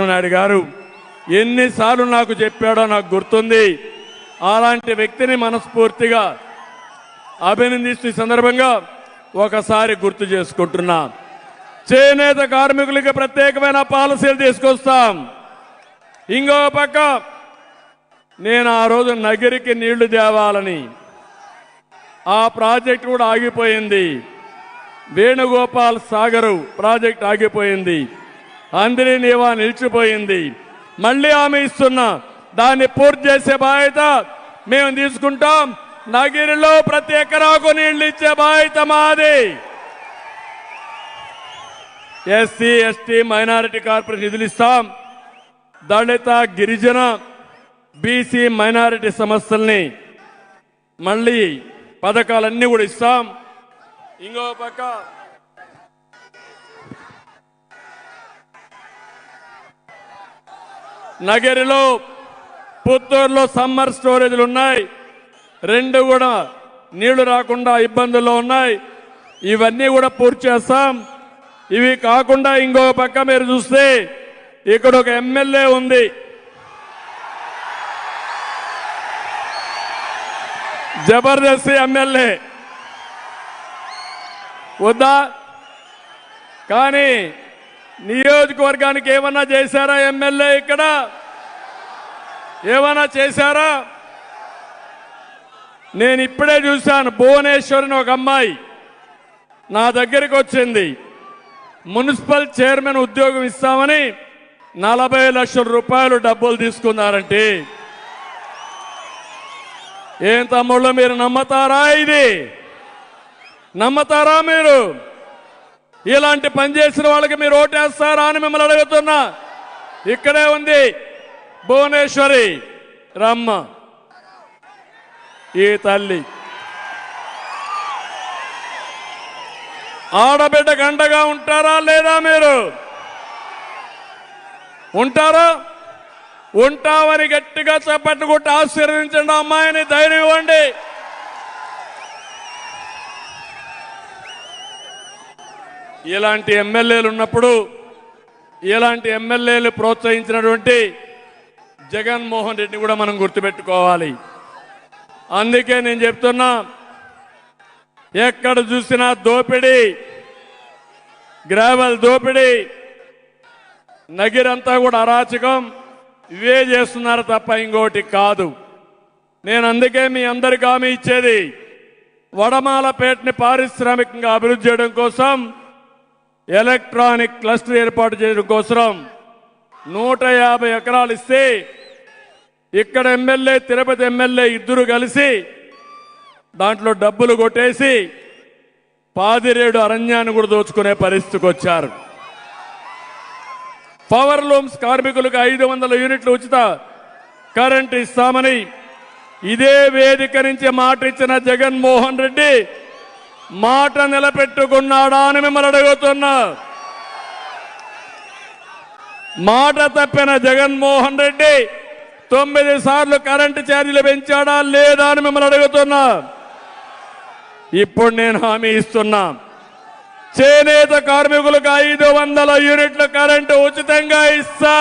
నాయుడు గారు ఎన్నిసార్లు నాకు చెప్పాడో నాకు గుర్తుంది. అలాంటి వ్యక్తిని మనస్ఫూర్తిగా అభినందిస్తూ ఈ సందర్భంగా ఒకసారి గుర్తు చేసుకుంటున్నా. చేనేత కార్మికులకి ప్రత్యేకమైన పాలసీలు తీసుకొస్తాం. ఇంకో పక్క నేను ఆ రోజు నగిరికి నీళ్ళు తేవాలని. ఆ ప్రాజెక్ట్ కూడా ఆగిపోయింది. వేణుగోపాల్ సాగరు ప్రాజెక్ట్ ఆగిపోయింది. అందరి నీవా నిలిచిపోయింది. మళ్ళీ ఆమె ఇస్తున్నా దాన్ని పూర్తి చేసే బాధ్యత మేము తీసుకుంటాం. నగిరిలో ప్రతి ఎకరాకు నీళ్ళు ఇచ్చే బాధ్యత మాది. ఎస్సీ ఎస్టీ మైనారిటీ కార్పొరేషన్ నిధులు ఇస్తాం. దళిత గిరిజన బీసీ మైనారిటీ సమస్యల్ని మళ్ళీ పథకాలన్నీ కూడా ఇస్తాం. ఇంకో పక్క నగరిలో పుత్తూరులో సమ్మర్ స్టోరేజ్లు ఉన్నాయి. రెండు కూడా నీళ్ళు రాకుండా ఇబ్బందుల్లో ఉన్నాయి. ఇవన్నీ కూడా పూర్తి చేస్తాం. ఇవి కాకుండా ఇంకో పక్క మీరు చూస్తే ఇక్కడ ఒక ఎమ్మెల్యే ఉంది. జబర్దస్త్ ఎమ్మెల్యే. వద్దా? కానీ నియోజకవర్గానికి ఏమన్నా చేశారా ఎమ్మెల్యే ఇక్కడ? ఏమన్నా చేశారా? నేను ఇప్పుడే చూశాను భువనేశ్వరిని ఒక అమ్మాయి నా దగ్గరికి వచ్చింది. మున్సిపల్ చైర్మన్ ఉద్యోగం ఇస్తామని నలభై లక్షల రూపాయలు డబ్బులు తీసుకున్నారంటే. ఏం తమ్ముళ్ళు మీరు నమ్మతారా ఇది? నమ్మతారా మీరు? ఇలాంటి పని చేసిన వాళ్ళకి మీరు ఓటేస్తారా అని మిమ్మల్ని అడుగుతున్నా. ఇక్కడే ఉంది భువనేశ్వరి రమ్మ. ఈ తల్లి. ఆడబిడ్డ గండగా ఉంటారా లేదా మీరు? ఉంటారా? ఉంటామని గట్టిగా చప్పట్లు ఆశీర్వించండి అమ్మాయిని ధైర్యం ఇవ్వండి. ఇలాంటి ఎమ్మెల్యేలు ఉన్నప్పుడు ఇలాంటి ఎమ్మెల్యేలు ప్రోత్సహించినటువంటి జగన్మోహన్ రెడ్డిని కూడా మనం గుర్తుపెట్టుకోవాలి. అందుకే నేను చెప్తున్నా ఎక్కడ చూసినా దోపిడీ గ్రావెల్ దోపిడీ నగిరంతా కూడా అరాచకం ఇవే చేస్తున్నారు తప్ప ఇంకోటి కాదు. నేను అందుకే మీ అందరికి హామీ ఇచ్చేది వడమాలపేటని పారిశ్రామికంగా అభివృద్ధి చేయడం కోసం ఎలక్ట్రానిక్ క్లస్టర్ ఏర్పాటు చేయడం కోసం నూట యాభై ఎకరాలు ఇస్తే ఇక్కడ ఎమ్మెల్యే తిరుపతి ఎమ్మెల్యే ఇద్దరు కలిసి దాంట్లో డబ్బులు కొట్టేసి పాదిరేడు అరణ్యాన్ని కూడా దోచుకునే పరిస్థితికి వచ్చారు. పవర్ లూమ్స్ కార్మికులకు ఐదు వందల యూనిట్లు ఉచిత కరెంట్ ఇస్తామని ఇదే వేదిక నుంచి మాట ఇచ్చిన జగన్మోహన్ రెడ్డి మాట నిలబెట్టుకున్నాడా అని మిమ్మల్ని అడుగుతున్నా. మాట తప్పిన జగన్మోహన్ రెడ్డి తొమ్మిది సార్లు కరెంటు ఛార్జీలు పెంచాడా లేదా అని మిమ్మల్ని అడుగుతున్నా. ఇప్పుడు నేను హామీ ఇస్తున్నా. చేనేత కార్మికులకు ఐదు వందల యూనిట్ల కరెంటు ఉచితంగా ఇస్తా.